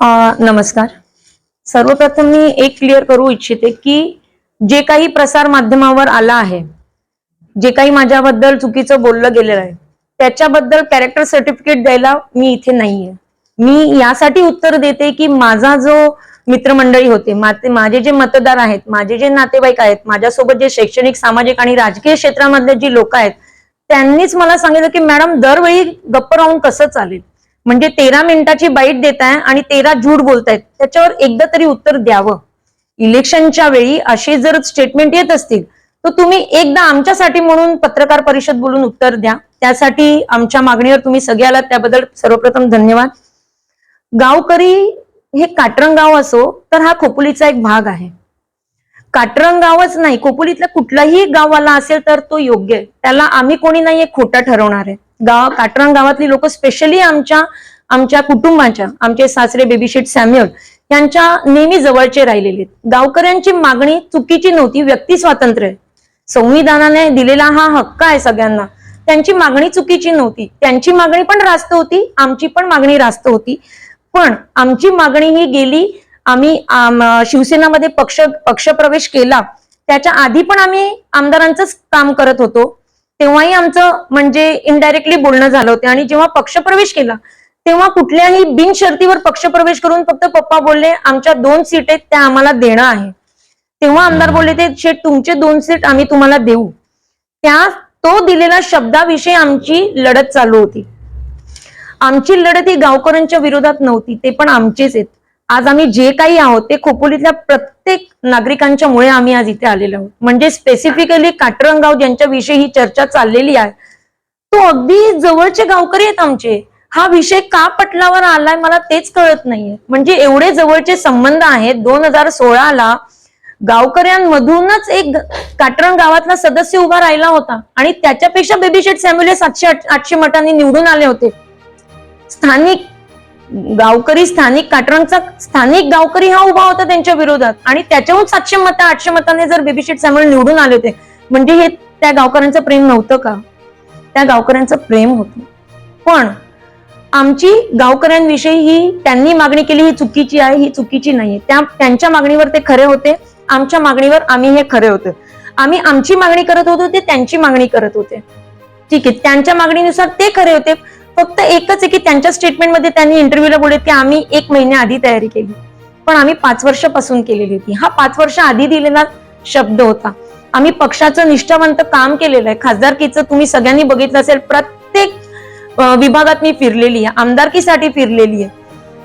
नमस्कार. सर्वप्रथम मी एक क्लिअर करू इच्छिते की जे काही प्रसार माध्यमावर आला आहे जे काही माझ्याबद्दल चुकीचं बोललं गेलेलं आहे त्याच्याबद्दल कॅरेक्टर सर्टिफिकेट द्यायला मी इथे नाहीये. मी यासाठी उत्तर देते की माझा जो मित्रमंडळी होते माझे जे मतदार आहेत माझे जे नातेवाईक आहेत माझ्यासोबत जे शैक्षणिक सामाजिक आणि राजकीय क्षेत्रामधले जी लोक आहेत त्यांनीच मला सांगितलं की मॅडम दरवेळी गप्प राहून कसं चालेल? म्हणजे तेरा मिनिटाची बाईट देताय आणि तेरा झूट बोलतायत. त्याच्यावर एकदा तरी उत्तर द्यावं. इलेक्शनच्या वेळी असे जर स्टेटमेंट येत असतील तर तुम्ही एकदा आमच्यासाठी म्हणून पत्रकार परिषद बोलून उत्तर द्या. त्यासाठी आमच्या मागणीवर तुम्ही सगळे आलात. त्याबद्दल सर्वप्रथम धन्यवाद. गावकरी हे काटरंग गाव असो तर हा खोपोलीचा एक भाग आहे. काटरंग गावच नाही. खोपोलीतल्या कुठलाही गावाला असेल तर तो योग्य. आहे त्याला आम्ही कोणी नाही एक खोटा ठरवणार. आहे गाव काटरंग गावातली लोक स्पेशली आमच्या आमच्या कुटुंबाच्या आमचे सासरे बेबीशेट सॅम्युअल यांच्या नेहमी जवळचे राहिलेले आहेत. गावकऱ्यांची मागणी चुकीची नव्हती व्यक्ती स्वातंत्र्य आहे. संविधानाने दिलेला हा हक्क आहे सगळ्यांना. त्यांची मागणी चुकीची नव्हती. त्यांची मागणी पण रास्त होती आमची पण मागणी रास्त होती. पण आमची मागणी ही गेली आम्ही शिवसेनामध्ये पक्ष पक्षप्रवेश केला. त्याच्या आधी पण आम्ही आमदारांचंच काम करत होतो. तेव्हाही आमचं म्हणजे इनडायरेक्टली बोलणं झालं होतं. आणि जेव्हा पक्षप्रवेश केला तेव्हा कुठल्याही बिनशर्तीवर पक्षप्रवेश करून फक्त पप्पा बोलले आमच्या दोन सीट आहेत त्या आम्हाला देणं आहे. तेव्हा आमदार बोलले ते शेठ तुमचे दोन सीट आम्ही तुम्हाला देऊ. त्या तो दिलेला शब्दाविषयी आमची लढत चालू होती. आमची लढत ही गावकऱ्यांच्या विरोधात नव्हती ते पण आमचेच आहेत. आज आम्ही जे काही आहोत ते खोपोलीतल्या प्रत्येक नागरिकांच्या मुळे आम्ही आज इथे आलेलो आहोत. म्हणजे स्पेसिफिकली काटरंगाव ज्यांच्याविषयी ही चर्चा चाललेली आहे तो अगदी जवळचे गावकरी आहेत आमचे. हा विषय का पटलावर आलाय मला तेच कळत नाहीये. म्हणजे एवढे जवळचे संबंध आहेत दोन हजार सोळाला गावकऱ्यांमधूनच एक काटरंग गावातला सदस्य उभा राहिला होता आणि त्याच्यापेक्षा बेबीशेट सॅम्युले सातशे आठशे मठांनी निवडून आले होते. स्थानिक गावकरी स्थानिक काटरांचा स्थानिक गावकरी हा उभा होता त्यांच्या विरोधात. आणि त्याच्याहून सातशे मत आठशे मतांनी जर बेबीशेट सॅम्युअल निवडून आले होते म्हणजे हे त्या गावकऱ्यांचं प्रेम नव्हतं का? त्या गावकऱ्यांचं प्रेम होतं. पण आमची गावकऱ्यांविषयी ही त्यांनी मागणी केली ही चुकीची आहे ही चुकीची नाहीये. त्या त्यांच्या मागणीवर ते खरे होते आमच्या मागणीवर आम्ही हे खरे होते. आम्ही आमची मागणी करत होतो ते त्यांची मागणी करत होते. ठीक आहे त्यांच्या मागणीनुसार ते खरे होते. फक्त एकच आहे की त्यांच्या स्टेटमेंटमध्ये त्यांनी इंटरव्ह्यूला बोलले की आम्ही एक महिन्या आधी तयारी केली. पण आम्ही पाच वर्षापासून केलेली होती. हा पाच वर्ष आधी दिलेला शब्द होता. आम्ही पक्षाचं निष्ठावंत काम केलेलं आहे. खासदारकीचं तुम्ही सगळ्यांनी बघितलं असेल प्रत्येक विभागात मी फिरलेली आहे. आमदारकीसाठी फिरलेली आहे.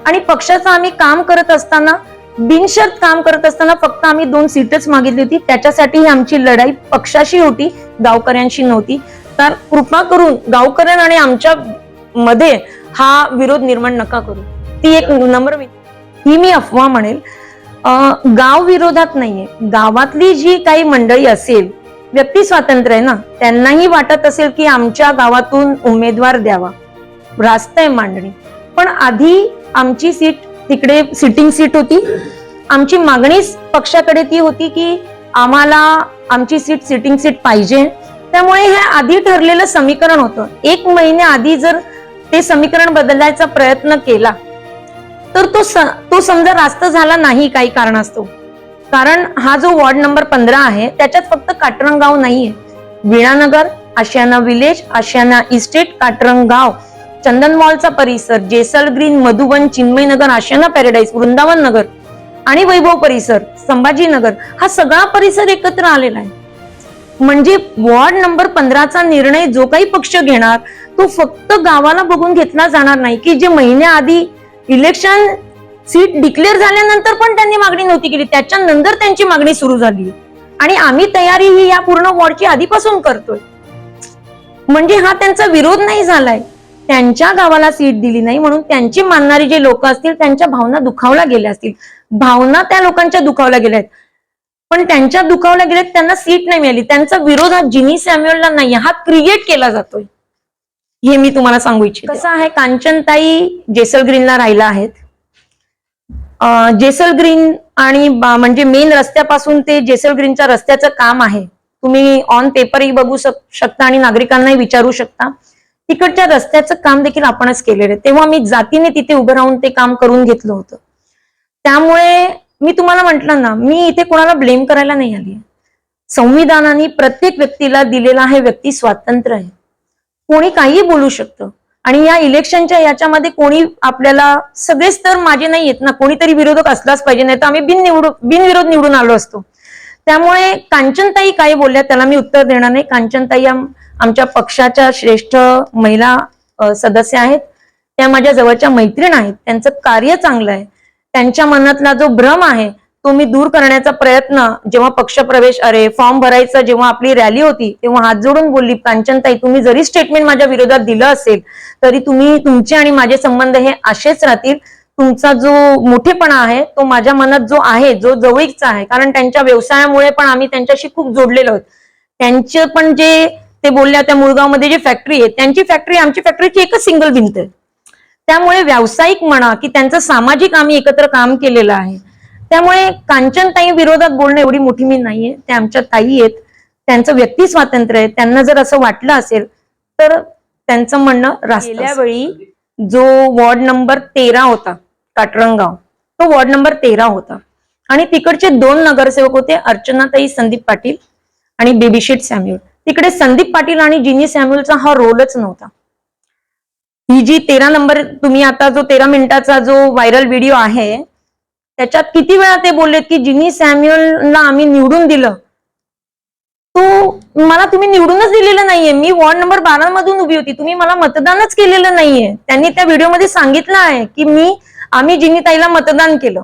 आणि पक्षाचं आम्ही काम करत असताना बिनशर्त काम करत असताना फक्त आम्ही दोन सीटच मागितली होती. त्याच्यासाठी ही आमची लढाई पक्षाशी होती गावकऱ्यांशी नव्हती. तर कृपा करून गावकऱ्यां आणि आमच्या मध्ये हा विरोध निर्माण नका करू. ती एक नम्र. ही मी अफवा म्हणेल. गाव विरोधात नाहीये. गावातली जी काही मंडळी असेल व्यक्ती स्वातंत्र्य आहे ना त्यांनाही वाटत असेल की आमच्या गावातून उमेदवार द्यावा. रास्त आहे मांडणी. पण आधी आमची सीट तिकडे सिटिंग सीट होती. आमची मागणीच पक्षाकडे ती होती की आम्हाला आमची सीट सिटिंग सीट पाहिजे. त्यामुळे हे आधी ठरलेलं समीकरण होतं. एक महिन्या आधी जर ते समीकरण बदलायचा प्रयत्न केला तर तो स- तो समजा रास्त झाला नाही काही कारणास्तव. कारण हा जो वॉर्ड नंबर पंधरा आहे त्याच्यात फक्त काटरंगाव नाहीये. विणानगर आशियाना विलेज आशियाना इस्टेट काटरंग गाव चंदन मॉलचा परिसर जेसल ग्रीन मधुबन चिन्मयनगर आशियाना पॅराडाईस वृंदावन नगर आणि वैभव परिसर संभाजीनगर हा सगळा परिसर एकत्र आलेला आहे. म्हणजे वॉर्ड नंबर पंधराचा निर्णय जो काही पक्ष घेणार तो फक्त गावाला बघून घेतला जाणार नाही. की जे महिन्याआधी इलेक्शन सीट डिक्लेअर झाल्यानंतर पण त्यांनी मागणी नव्हती केली. त्याच्यानंतर त्यांची मागणी सुरू झाली. आणि आम्ही तयारी ही या पूर्ण वॉर्डची आधीपासून करतोय. म्हणजे हा त्यांचा विरोध नाही झालाय. त्यांच्या गावाला सीट दिली नाही म्हणून त्यांची मानणारी जे लोक असतील त्यांच्या भावना दुखावल्या गेल्या असतील. भावना त्या लोकांच्या दुखावल्या गेल्या आहेत. पण त्यांच्या दुखावल्या गेल्यात त्यांना सीट नाही मिळाली. त्यांचा विरोध हा जिनी सॅम्युअलला नाही हा क्रिएट केला जातोय. हे मी तुम्हाला सांगू इच्छिते. कसं आहे? कांचनताई जेसल ग्रीनला राहिला आहेत. जेसल ग्रीन आणि म्हणजे मेन रस्त्यापासून ते जेसल ग्रीनच्या रस्त्याचं काम आहे. तुम्ही ऑन पेपरही बघू शक- शकता आणि नागरिकांनाही विचारू शकता. तिकडच्या रस्त्याचं काम देखील आपणच केलेलं आहे. तेव्हा मी जातीने तिथे उभं राहून ते काम करून घेतलं होतं. त्यामुळे मी तुम्हाला म्हटलं ना मी इथे कोणाला ब्लेम करायला नाही आली संविधानाने प्रत्येक व्यक्तीला दिलेला आहे व्यक्ती स्वातंत्र्य आहे. कोणी काही बोलू शकतं. आणि या इलेक्शनच्या याच्यामध्ये कोणी आपल्याला सगळेच तर माझे नाही येत ना कोणीतरी विरोधक असलाच पाहिजे नाही तर आम्ही बिननिवड बिनविरोध निवडून आलो असतो. त्यामुळे कांचनताई काय बोलल्या त्याला मी उत्तर देणार नाही. कांचनताई आमच्या पक्षाच्या श्रेष्ठ महिला सदस्य आहेत. त्या माझ्या जवळच्या मैत्रीण आहेत. त्यांचं कार्य चांगलं आहे. त्यांच्या मनातला जो भ्रम आहे तो मी दूर करण्याचा प्रयत्न जेव्हा पक्षप्रवेश अरे फॉर्म भरायचा जेव्हा आपली रॅली होती तेव्हा हात जोडून बोलली कांचनताई तुम्ही जरी स्टेटमेंट माझ्या विरोधात दिलं असेल तरी तुम्ही तुमचे आणि माझे संबंध हे असेच राहतील. तुमचा जो मोठेपणा आहे तो माझ्या मनात जो आहे जो जवळीकचा आहे कारण त्यांच्या व्यवसायामुळे पण आम्ही त्यांच्याशी खूप जोडलेलो आहोत. त्यांचे पण जे ते बोलल्या त्या मुळगावमध्ये जी फॅक्टरी आहे त्यांची फॅक्टरी आमची फॅक्टरीची एकच सिंगल भिंत आहे. त्यामुळे व्यावसायिक म्हणा की त्यांचं सामाजिक आम्ही एकत्र काम केलेलं आहे. त्यामुळे कांचनताई विरोधात बोलणं एवढी मोठी मी नाहीये. त्या आमच्या ताई आहेत. त्यांचं व्यक्ती स्वातंत्र्य आहे. त्यांना जर असं वाटलं असेल तर त्यांचं म्हणणं रास्त गेल्या वेळी जो वॉर्ड नंबर तेरा होता काटरंगाव तो वॉर्ड नंबर तेरा होता. आणि तिकडचे दोन नगरसेवक होते अर्चनाताई संदीप पाटील आणि बेबीशेट सॅम्युअल तिकडे संदीप पाटील आणि जिनी सॅम्युअलचा हा रोलच नव्हता. ही जी तेरा नंबर तुम्ही आता जो तेरा मिनिटाचा जो व्हायरल व्हिडिओ आहे त्याच्यात किती वेळा ते बोललेत की जिनी सॅम्युअलला आम्ही निवडून दिलं? तो मला तुम्ही निवडूनच दिलेलं नाहीये. मी वॉर्ड नंबर बारा मधून उभी होती. तुम्ही मला मतदानच केलेलं नाहीये. त्यांनी त्या व्हिडिओमध्ये सांगितलं आहे की मी आम्ही जिनीताईला मतदान केलं.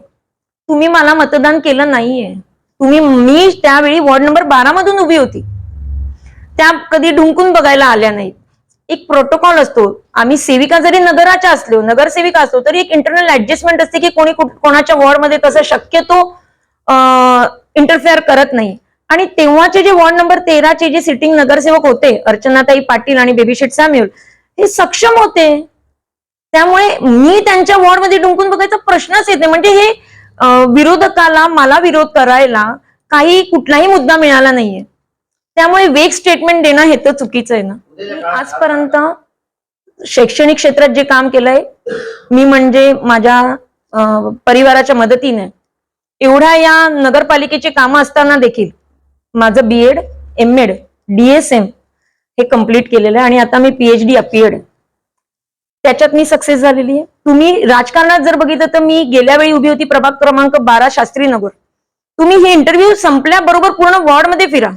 तुम्ही मला मतदान केलं नाहीये. तुम्ही मी त्यावेळी वॉर्ड नंबर बारा मधून उभी होती. त्या कधी ढुंकून बघायला आल्या नाहीत. एक प्रोटोकॉल असतो. आम्ही सेविका जरी नगराच्या असलो नगरसेविका असतो तरी एक इंटरनल ऍडजस्टमेंट असते की कोणी कोणाच्या वॉर्डमध्ये तसं शक्यतो इंटरफेअर करत नाही. आणि तेव्हाचे जे वॉर्ड नंबर तेराचे जे सिटिंग नगरसेवक होते अर्चनाताई पाटील आणि बेबीशेट सॅम्युअल हे सक्षम होते. त्यामुळे मी त्यांच्या वॉर्डमध्ये डुंकून बघायचा प्रश्नच येते म्हणजे हे विरोधकाला मला विरोध करायला काही कुठलाही मुद्दा मिळाला नाहीये. त्यामुळे वेग स्टेटमेंट देणं हे तर चुकीचं आहे ना. आजपर्यंत शैक्षणिक क्षेत्रात जे काम केलंय मी म्हणजे माझ्या परिवाराच्या मदतीने एवढ्या या नगरपालिकेचे कामं असताना देखील माझं B Ed M Ed DSM हे कंप्लीट केलेलं आहे आणि आता मी पीएचडी अपीएड त्याच्यात मी सक्सेस झालेली आहे. तुम्ही राजकारणात जर बघितलं तर मी गेल्या वेळी उभी होती प्रभाग क्रमांक बारा शास्त्री नगर. तुम्ही हे इंटरव्ह्यू संपल्याबरोबर पूर्ण वॉर्डमध्ये फिरा.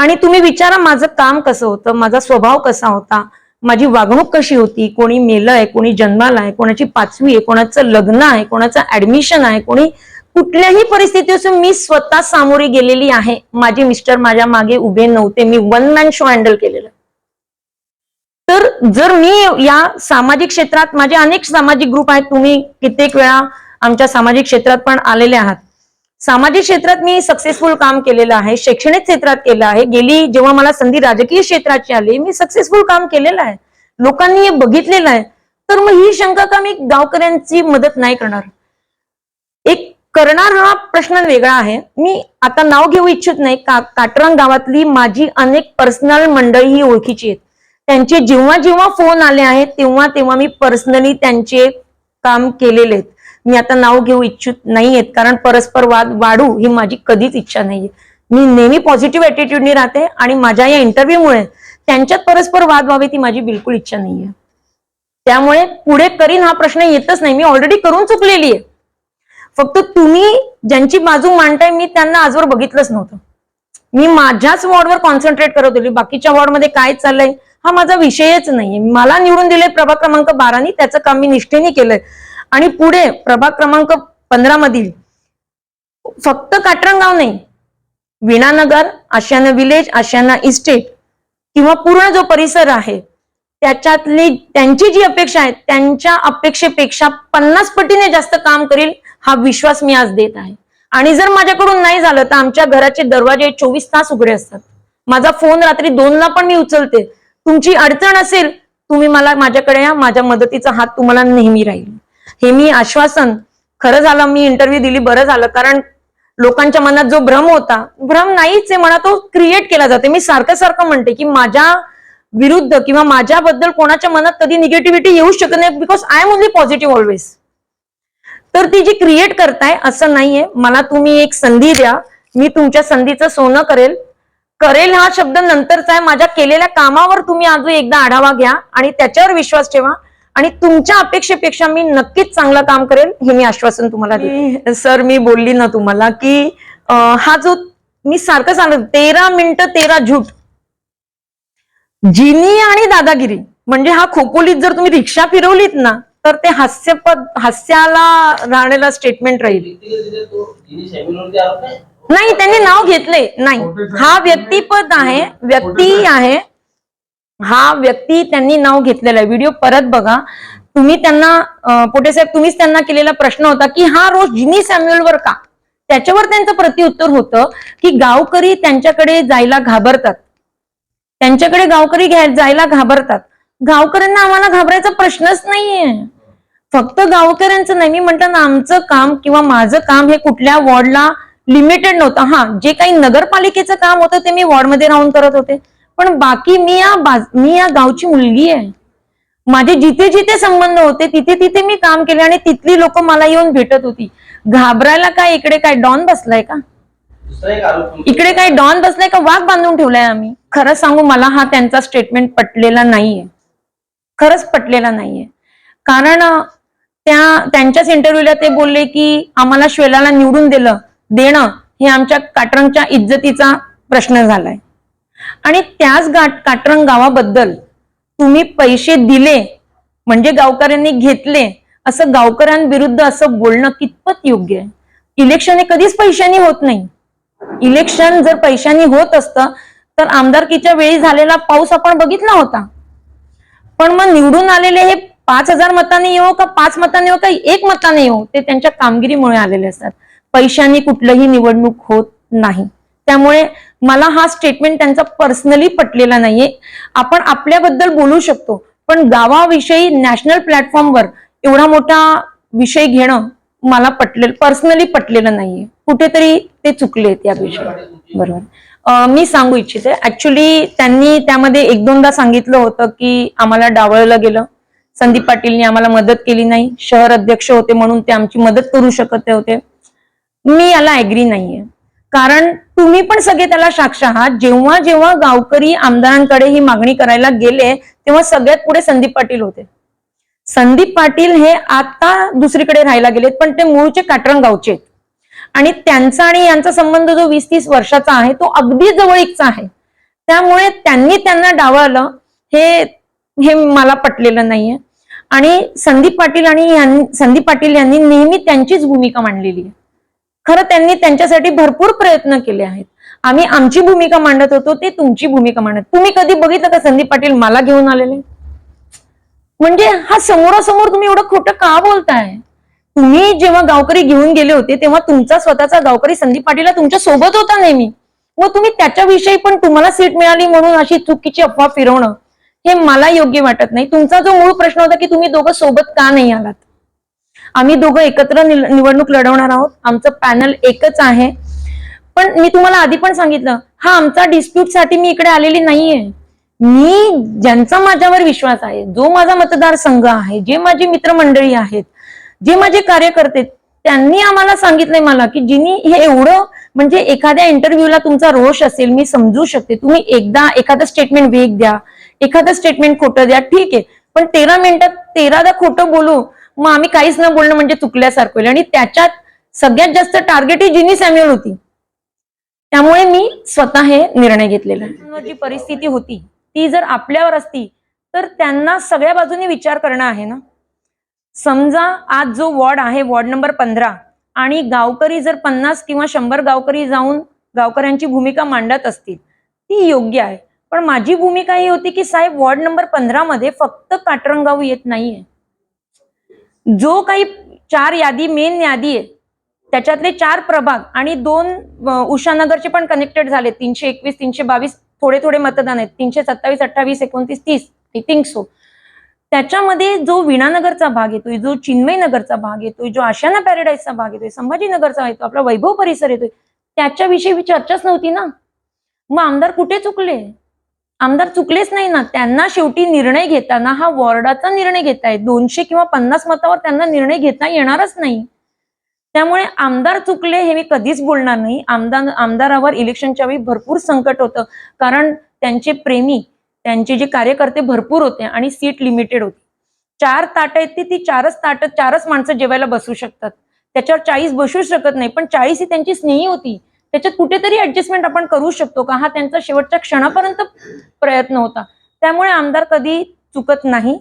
आणि तुम्ही विचारा माझं काम कसं होतं माझा स्वभाव कसा होता माझी वागणूक कशी होती कोणी मेलं आहे कोणी जन्माला आहे कोणाची पाचवी आहे कोणाचं लग्न आहे कोणाचं ऍडमिशन आहे कोणी कुठल्याही परिस्थिती असून मी स्वतः सामोरी गेलेली आहे. माझे मिस्टर माझ्या मागे उभे नव्हते मी वन मॅन शो हँडल केलेलं. तर जर मी या सामाजिक क्षेत्रात माझे अनेक सामाजिक ग्रुप आहेत तुम्ही कित्येक वेळा आमच्या सामाजिक क्षेत्रात पण आलेले आहात. सामाजिक क्षेत्रात मी सक्सेसफुल काम केलेलं आहे शैक्षणिक क्षेत्रात केलं आहे. गेली जेव्हा मला संधी राजकीय क्षेत्राची आली मी सक्सेसफुल काम केलेलं आहे. लोकांनी हे बघितलेलं आहे. तर मग ही शंका का मी गावकऱ्यांची मदत नाही करणार? एक करणार हा प्रश्न वेगळा आहे. मी आता नाव घेऊ इच्छित नाही. का काटरंग गावातली माझी अनेक पर्सनल मंडळी ही ओळखीची आहेत. त्यांचे जेव्हा जेव्हा फोन आले आहेत तेव्हा तेव्हा मी पर्सनली त्यांचे काम केलेले आहेत. मी आता नाव घेऊ इच्छित नाहीयेत कारण परस्पर वाद वाढू ही माझी कधीच इच्छा नाहीये. मी नेहमी पॉझिटिव्ह ऍटिट्यूडनी राहते आणि माझ्या या इंटरव्ह्यूमुळे त्यांच्यात परस्पर वाद व्हावे ती माझी बिलकुल इच्छा नाहीये. त्यामुळे पुढे करीन हा प्रश्न येतच नाही. मी ऑलरेडी करून चुकलेली आहे. फक्त तुम्ही ज्यांची बाजू मांडताय मी त्यांना आजवर बघितलंच नव्हतं. मी माझ्याच वॉर्डवर कॉन्सन्ट्रेट करत होती. बाकीच्या वॉर्डमध्ये काय चाललंय हा माझा विषयच नाहीये. मला निवडून दिले प्रभाग क्रमांक बारानी त्याचं काम मी निष्ठेने केलंय. आणि पुढे प्रभाग क्रमांक पंधरा मधील फक्त काटरंगाव नाही विणानगर आशियाना विलेज आशियाना इस्टेट किंवा पूर्ण जो परिसर आहे त्याच्यातली त्यांची जी अपेक्षा आहे त्यांच्या अपेक्षेपेक्षा पन्नास पटीने जास्त काम करील हा विश्वास मी आज देत आहे. आणि जर माझ्याकडून नाही झालं तर आमच्या घराचे दरवाजे चोवीस तास उघडे असतात. माझा फोन रात्री दोनला पण मी उचलते. तुमची अडचण असेल तुम्ही मला माझ्याकडे या माझ्या मदतीचा हात तुम्हाला नेहमी राहील. हे मी आश्वासन. खरं झालं मी इंटरव्ह्यू दिली बरं झालं. कारण लोकांच्या मनात जो भ्रम होता भ्रम नाहीच आहे मला तो क्रिएट केला जाते. मी सारखं सारखं म्हणते की माझ्या विरुद्ध किंवा माझ्याबद्दल कोणाच्या मनात कधी निगेटिव्हिटी येऊ शकत नाही because I am only positive always तर ती जी क्रिएट करताय असं नाहीये. मला तुम्ही एक संधी द्या. मी तुमच्या संधीचं सोनं करेल. करेल हा शब्द नंतरचा आहे. माझ्या केलेल्या कामावर तुम्ही आज एकदा आढावा घ्या आणि त्याच्यावर विश्वास ठेवा. आणि तुमच्या अपेक्षेपेक्षा मी नक्कीच चांगलं काम करेल हे मी आश्वासन तुम्हाला सर मी बोलली ना तुम्हाला की हा जो मी सारखं सांगत तेरा मिनिटं तेरा झूट जिनी आणि दादागिरी म्हणजे हा खोपोलीत जर तुम्ही रिक्षा फिरवलीत ना तर ते हास्यपद हास्याला राहण्याला स्टेटमेंट राहील. नाही त्यांनी नाव घेतले नाही हा व्यक्तिपद आहे व्यक्ती आहे हा व्यक्ती त्यांनी नाव घेतलेला आहे. व्हिडिओ परत बघा. तुम्ही त्यांना पोटे साहेब तुम्हीच त्यांना केलेला प्रश्न होता की हा रोज जिनी सॅम्युअलवर का? त्याच्यावर त्यांचं प्रत्युत्तर होतं की गावकरी त्यांच्याकडे जायला घाबरतात. त्यांच्याकडे गावकरी जायला घाबरतात. गावकऱ्यांना आम्हाला घाबरायचा प्रश्नच नाहीये. फक्त गावकऱ्यांचं नाही. मी म्हटलं ना आमचं काम किंवा माझं काम हे कुठल्या वॉर्डला लिमिटेड नव्हतं. हा जे काही नगरपालिकेचं काम होतं ते मी वॉर्डमध्ये राहून करत होते. पण बाकी मी या मी या गावची मुलगी आहे. माझे जिथे जिथे संबंध होते तिथे तिथे मी काम केले आणि तिथली लोक मला येऊन भेटत होती. घाबरायला काय इकडे काय डॉन बसलाय का? इकडे काय डॉन बसलाय का? वाघ बांधून ठेवलाय आम्ही. खरं सांगू मला हा त्यांचा स्टेटमेंट पटलेला नाहीये. खरंच पटलेला नाहीये. कारण त्या त्यांच्याच इंटरव्ह्यूला ते बोलले की आम्हाला श्वेलाला निवडून दिलं देणं हे आमच्या काटरंगच्या इज्जतीचा प्रश्न झालाय. आणि त्याच गाठ काटरंग गावाबद्दल तुम्ही पैसे दिले म्हणजे गावकऱ्यांनी घेतले असं गावकऱ्यांविरुद्ध असं बोलणं कितपत योग्य आहे? इलेक्शन हे कधीच पैशानी होत नाही. इलेक्शन जर पैशानी होत असतं तर आमदारकीच्या वेळी झालेला पाऊस आपण बघितला होता. पण मग निवडून आलेले हे पाच हजार मतांनी येऊ का पाच मतांनी येऊ का एक मताने येऊ ते त्यांच्या कामगिरीमुळे आलेले असतात. पैशानी कुठलंही निवडणूक होत नाही. त्यामुळे मला हा स्टेटमेंट त्यांचा पर्सनली पटलेला नाहीये. आपण आपल्याबद्दल बोलू शकतो पण गावाविषयी नॅशनल प्लॅटफॉर्मवर एवढा मोठा विषय घेणं मला पटलेलं पर्सनली पटलेलं नाहीये. कुठेतरी ते चुकलेत या विषयी बरोबर मी सांगू इच्छिते. ऍक्च्युली त्यांनी त्यामध्ये एक दोनदा सांगितलं होतं की आम्हाला डावळलं गेलं. संदीप पाटीलनी आम्हाला मदत केली नाही. शहर अध्यक्ष होते म्हणून ते आमची मदत करू शकत होते मी याला ऍग्री नाहीये. कारण तुम्ही पण सगळे त्याला साक्ष आहात. जेव्हा जेव्हा गावकरी आमदारांकडे ही मागणी करायला गेले तेव्हा सगळ्यात पुढे संदीप पाटील होते. संदीप पाटील हे आता दुसरीकडे राहायला गेलेत पण ते मूळचे काटरंग गावचे आहेत. आणि त्यांचा आणि यांचा संबंध जो वीस तीस वर्षाचा आहे तो अगदी जवळीकचा आहे. त्यामुळे त्यांनी त्यांना डावळलं हे हे मला पटलेलं नाहीये. आणि संदीप पाटील आणि संदीप पाटील यांनी नेहमी त्यांचीच भूमिका मांडलेली आहे. खरं त्यांनी त्यांच्यासाठी भरपूर प्रयत्न केले आहेत. आम्ही आमची भूमिका मांडत होतो ते तुमची भूमिका मांडत. तुम्ही कधी बघितलं का संदीप पाटील मला घेऊन आलेले? म्हणजे हा समोरासमोर तुम्ही एवढं खोटं का बोलताय? तुम्ही जेव्हा गावकरी घेऊन गेले होते तेव्हा तुमचा स्वतःचा गावकरी संदीप पाटीलला तुमच्यासोबत होता नेहमी. मग तुम्ही त्याच्याविषयी पण तुम्हाला सीट मिळाली म्हणून अशी चुकीची अफवा फिरवणं हे मला योग्य वाटत नाही. तुमचा जो मूळ प्रश्न होता की तुम्ही दोघं सोबत का नाही आलात? आम्ही दोघं एकत्र निवडणूक लढवणार आहोत. आमचं पॅनल एकच आहे. पण मी तुम्हाला आधी पण सांगितलं हा आमचा डिस्प्यूटसाठी मी इकडे आलेली नाहीये. मी ज्यांचा माझ्यावर विश्वास आहे जो माझा मतदारसंघ आहे जे माझी मित्रमंडळी आहेत जे माझे कार्यकर्ते त्यांनी आम्हाला सांगितलंय मला की जिनी हे एवढं म्हणजे एखाद्या इंटरव्ह्यूला तुमचा रोष असेल मी समजू शकते. तुम्ही एकदा एखादं स्टेटमेंट वेग द्या एखादं स्टेटमेंट खोटं द्या ठीक आहे. पण तेरा मिनिटात तेरादा खोटं बोलू मग आम्ही काहीच न बोलणं म्हणजे चुकल्यासारखं होईल. आणि त्याच्यात सगळ्यात जास्त टार्गेट ही जिनी सॅम्युअल होती. त्यामुळे मी स्वतः हे निर्णय घेतलेला. जी परिस्थिती होती ती जर आपल्यावर असती तर त्यांना सगळ्या बाजूने विचार करणं आहे ना? समजा आज जो वॉर्ड आहे वॉर्ड नंबर पंधरा आणि गावकरी जर पन्नास किंवा शंभर गावकरी जाऊन गावकऱ्यांची भूमिका मांडत असतील ती योग्य आहे. पण माझी भूमिका ही होती की साहेब वॉर्ड नंबर पंधरा मध्ये फक्त काटरंगाव येत नाहीये. जो काही चार यादी मेन यादी आहे त्याच्यातले चार प्रभाग आणि दोन उषानगरचे पण कनेक्टेड झाले तीनशे एकवीस तीनशे बावीस थोडे थोडे मतदान आहेत. तीनशे सत्तावीस अठ्ठावीस एकोणतीस तीस आय थिंक सो त्याच्यामध्ये जो विणानगरचा भाग येतोय जो चिन्मय नगरचा भाग येतोय जो आशियाना पॅराडाईजचा भाग येतोय संभाजीनगरचा येतो आपला वैभव परिसर येतोय त्याच्याविषयी चर्चाच नव्हती ना? मग आमदार कुठे चुकले? आमदार चुकलेच नाही ना. त्यांना शेवटी निर्णय घेताना हा वॉर्डाचा निर्णय घेताय दोनशे किंवा पन्नास मतावर त्यांना निर्णय घेता येणारच नाही. त्यामुळे आमदार चुकले हे मी कधीच बोलणार नाही. आमदार आमदारावर इलेक्शनच्या वेळी भरपूर संकट होतं. कारण त्यांचे प्रेमी त्यांचे जे कार्यकर्ते भरपूर होते आणि सीट लिमिटेड होती. चार ताट आहेत ती ती चारच ताट चारच माणसं जेवायला बसू शकतात. त्याच्यावर चाळीस बसू शकत नाही. पण चाळीस ही त्यांची स्नेही होती. त्याच्यात कुठेतरी ऍडजस्टमेंट आपण करू शकतो का? हा त्यांचा शेवटच्या क्षणापर्यंत प्रयत्न होता. त्यामुळे आमदार कधी चुकत नाही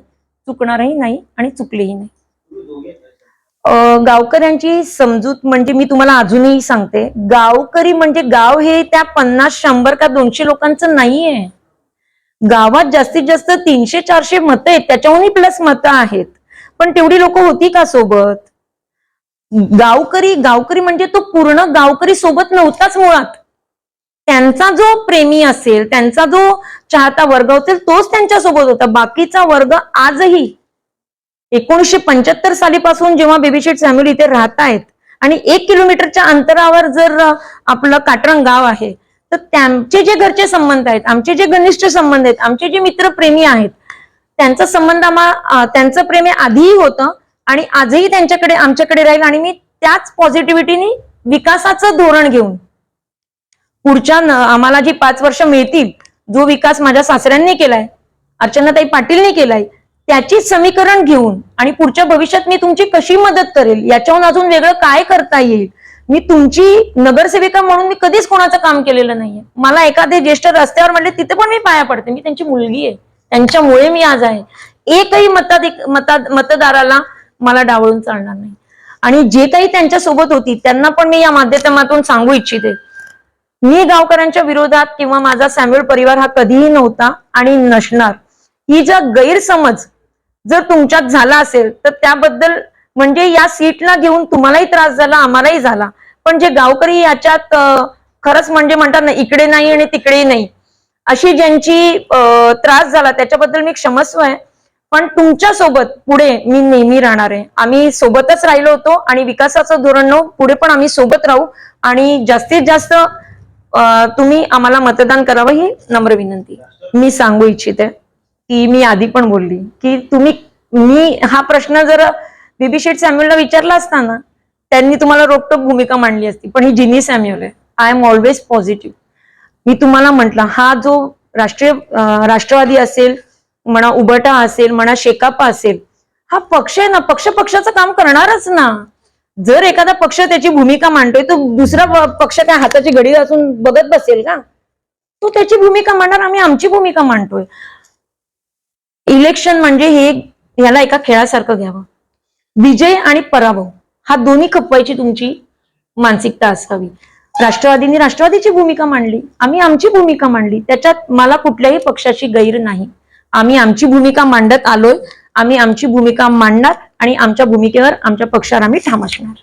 चुकणारही नाही आणि चुकलेही नाही. गावकऱ्यांची समजूत म्हणजे मी तुम्हाला अजूनही सांगते. गावकरी म्हणजे गाव हे त्या पन्नास शंभर का दोनशे लोकांचं नाहीये. गावात जास्तीत जास्त तीनशे चारशे मतं आहेत. त्याच्याहूनही प्लस मतं आहेत. पण तेवढी लोक होती का सोबत? गावकरी गावकरी म्हणजे तो पूर्ण गावकरी सोबत नव्हताच मुळात. त्यांचा जो प्रेमी असेल त्यांचा जो चाहता वर्ग असेल तोच त्यांच्यासोबत होता. बाकीचा वर्ग आजही एकोणीशे पंच्याहत्तर सालीपासून जेव्हा बेबीशेट सॅम्युल इथे राहत आहेत आणि एक किलोमीटरच्या अंतरावर जर आपलं काटरंग गाव आहे तर त्यांचे जे घरचे संबंध आहेत आमचे जे घनिष्ठ संबंध आहेत आमचे जे मित्रप्रेमी आहेत त्यांचा संबंध आम्हा त्यांचं प्रेम आधीही होतं. आणि आजही त्यांच्याकडे आमच्याकडे राहील आणि मी त्याच पॉझिटिव्हिटीनी विकासाचं धोरण घेऊन पुढच्या आम्हाला जी पाच वर्ष मिळतील जो विकास माझ्या सासऱ्यांनी केलाय अर्चनाताई पाटीलने केलाय त्याची समीकरण घेऊन आणि पुढच्या भविष्यात मी तुमची कशी मदत करेल याच्याहून अजून वेगळं काय करता येईल? मी तुमची नगरसेविका म्हणून मी कधीच कोणाचं काम केलेलं नाहीये. मला एखादे ज्येष्ठ रस्त्यावर म्हणले तिथे पण मी पाया पडते. मी त्यांची मुलगी आहे. त्यांच्यामुळे मी आज आहे. एकही मताधिक मता मतदाराला मला डावळून चालणार नाही. आणि जे काही त्यांच्यासोबत होती त्यांना पण मी या माध्यमातून सांगू इच्छिते. मी गावकऱ्यांच्या विरोधात किंवा माझा सॅम्युअल परिवार हा कधीही नव्हता आणि नसणार. ही जर गैरसमज जर तुमच्यात झाला असेल तर त्याबद्दल म्हणजे या सीटला घेऊन तुम्हालाही त्रास झाला आम्हालाही झाला. पण जे गावकरी याच्यात खरंच म्हणजे म्हणतात ना इकडे नाही आणि तिकडे नाही. अशी ज्यांची त्रास झाला त्याच्याबद्दल मी क्षमस्व आहे. पण तुमच्यासोबत पुढे मी नेहमी राहणार आहे. आम्ही सोबतच राहिलो होतो आणि विकासाचं धोरण नऊ पुढे पण आम्ही सोबत राहू. आणि जास्तीत जास्त तुम्ही आम्हाला मतदान करावं ही नम्र विनंती. मी सांगू इच्छिते. की मी आधी पण बोलली की तुम्ही मी हा प्रश्न जर बीबी शेठ सॅम्युअलला विचारला असता ना त्यांनी तुम्हाला रोकटोक भूमिका मांडली असती. पण ही जिनी सॅम्युअल आहे. आय एम ऑलवेज पॉझिटिव्ह मी तुम्हाला म्हटलं हा जो राष्ट्रीय राष्ट्रवादी असेल म्हणा उबटा असेल म्हणा शेकापा असेल हा पक्ष आहे ना पक्ष पक्षाचं काम करणारच ना. जर एखादा पक्ष त्याची भूमिका मांडतोय तो दुसरा पक्ष काय हाताची घडी असून बघत बसेल का? तो त्याची भूमिका मांडणार आम्ही आमची भूमिका मांडतोय. इलेक्शन म्हणजे हे याला एका खेळासारखं घ्यावं. विजय आणि पराभव हा दोन्ही खपवायची तुमची मानसिकता असावी. राष्ट्रवादीने राष्ट्रवादीची भूमिका मांडली आम्ही आमची भूमिका मांडली त्याच्यात मला कुठल्याही पक्षाची गैर नाही. आम्ही आमची भूमिका मांडत आलोय आम्ही आमची भूमिका मांडणार आणि आमच्या भूमिकेवर आमच्या पक्षावर आम्ही ठाम असणार.